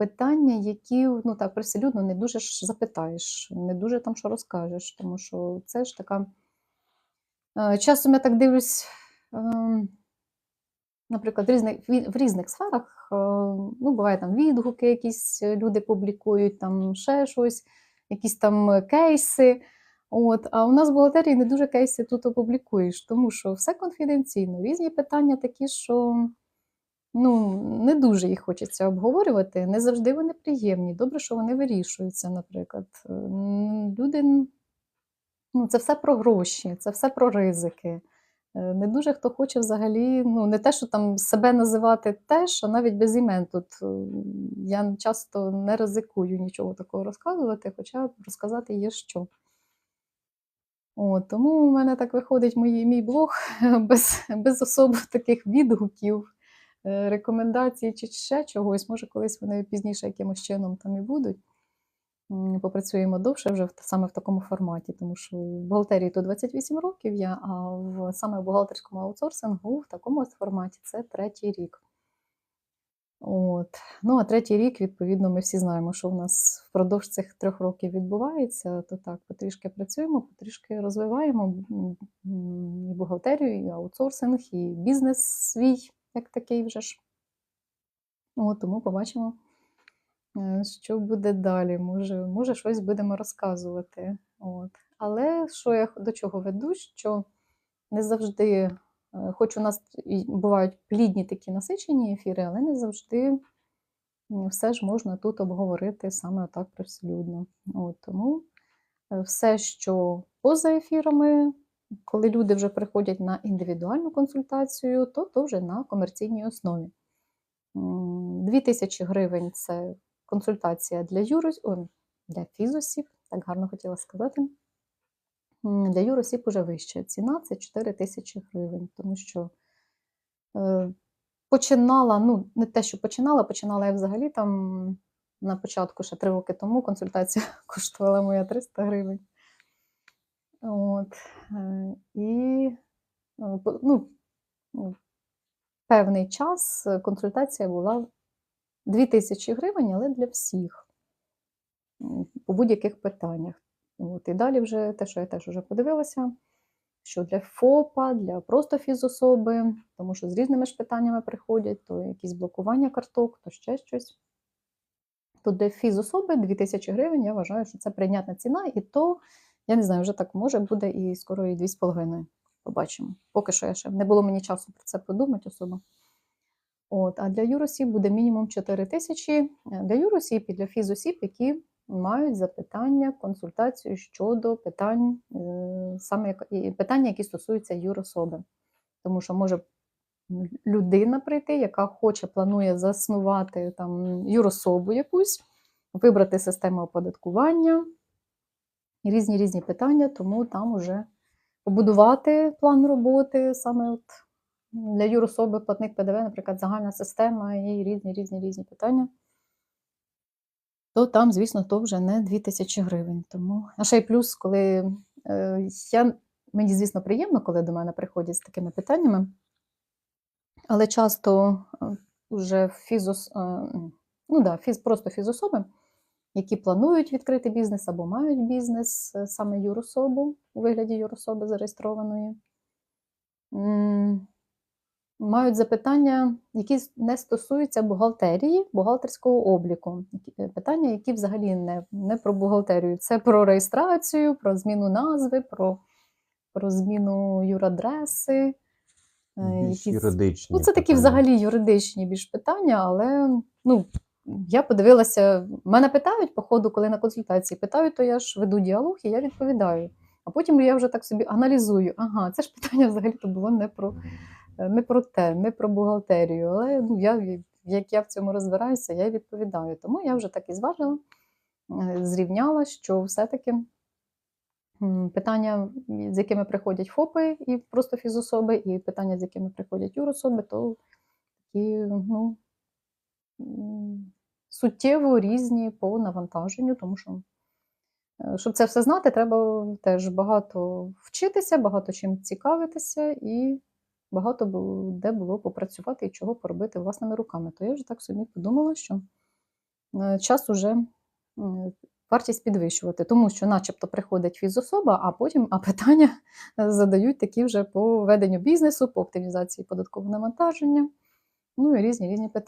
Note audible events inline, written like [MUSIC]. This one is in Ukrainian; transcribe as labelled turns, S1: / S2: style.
S1: питання, які ну так привселюдно не дуже ж запитаєш, не дуже там що розкажеш, тому що це ж така. Е, Часом я так дивлюсь, ем, наприклад, в різних, в різних сферах, е, ну, буває там відгуки, якісь люди публікують, там ще щось, якісь там кейси. От, а у нас в бухгалтерії не дуже кейси тут опублікуєш, тому що все конфіденційно. Різні питання такі, що ну, не дуже їх хочеться обговорювати. Не завжди вони приємні. Добре, що вони вирішуються, наприклад. Е, Люди, ну, це все про гроші, це все про ризики. Е, Не дуже хто хоче взагалі, ну не те, що там себе називати теж, а навіть без імен. Тут е, я часто не ризикую нічого такого розказувати, хоча розказати є що. От, тому у мене так виходить мій, мій блог [LAUGHS] без, без особо таких відгуків, рекомендацій чи ще чогось. Може, колись вони пізніше якимось чином там і будуть. Попрацюємо довше вже саме в такому форматі, тому що в бухгалтерії то 28 років я, а в саме в бухгалтерському аутсорсингу в такому форматі це третій рік. От. Ну, а третій рік, відповідно, ми всі знаємо, що в нас впродовж цих трьох років відбувається. То так, потрішки працюємо, потрішки розвиваємо і бухгалтерію, і аутсорсинг, і бізнес свій, як такий вже ж. От, тому побачимо, е, що буде далі. Може, може щось будемо розказувати. От. Але що я до чого веду, що не завжди, е, хоч у нас бувають плідні такі насичені ефіри, але не завжди все ж можна тут обговорити саме так привселюдно. От, тому е, все, що поза ефірами, коли люди вже приходять на індивідуальну консультацію, то, то вже на комерційній основі. М, 2000 гривень це консультація для юрос... О, для фізосіб, так гарно хотіла сказати. Для юросіб уже вища ціна це 4 тисячі гривень, тому що е, починала, ну не те, що починала, починала я взагалі там на початку, ще три роки тому, консультація [LAUGHS] коштувала моя 300 гривень. От, е, і е, ну, певний час консультація була 2000 гривень, але для всіх по будь-яких питаннях. От, і далі вже те, що я теж вже подивилася, що для ФОПа, для просто фізособи, тому що з різними ж питаннями приходять, то якісь блокування карток, то ще щось. То для фізособи 2000 гривень, я вважаю, що це прийнятна ціна, і то, я не знаю, вже так може буде і скоро і 2,5. Побачимо. Поки що я ще не було мені часу про це подумати особо. От, а для юросіб буде мінімум 4 тисячі для юросіб і для фізосіб, які мають запитання, консультацію щодо питань, е, саме питання, які стосуються юрособи. Тому що може людина прийти, яка хоче, планує заснувати там юрособу якусь, вибрати систему оподаткування, різні різні питання, тому там уже побудувати план роботи саме от для юрособи платник ПДВ, наприклад, загальна система і різні різні різні питання. То там, звісно, то вже не 2000 гривень. Тому... А ще й плюс, коли е, я, мені, звісно, приємно, коли до мене приходять з такими питаннями, але часто е, вже фізос, е, ну да, фіз, просто фізособи, які планують відкрити бізнес або мають бізнес, е, саме юрособу у вигляді юрособи зареєстрованої. Мають запитання, які не стосуються бухгалтерії, бухгалтерського обліку. Е, Питання, які взагалі не, не про бухгалтерію. Це про реєстрацію, про зміну назви, про, про зміну юрадреси. е,
S2: Більш
S1: якісь-
S2: юридичні.
S1: Ну, це такі
S2: питання.
S1: взагалі юридичні більш питання, але ну, я подивилася, мене питають по ходу, коли на консультації питають, то я ж веду діалог і я відповідаю. А потім я вже так собі аналізую. Ага, це ж питання взагалі то було не про, не про те, не про бухгалтерію. Але ну, я, як я в цьому розбираюся, я відповідаю. Тому я вже так і зважила, е, зрівняла, що все-таки питання, з якими приходять ФОПи і просто фізособи, і питання, з якими приходять юрособи, то такі ну, суттєво різні по навантаженню, тому що е, щоб це все знати, треба теж багато вчитися, багато чим цікавитися і багато де було попрацювати і чого поробити власними руками. То я вже так собі подумала, що е, час уже вартість підвищувати, тому що, начебто, приходить фізособа, а потім а питання е, [LAUGHS] задають такі вже по веденню бізнесу, по оптимізації податкового навантаження, ну і різні різні питання.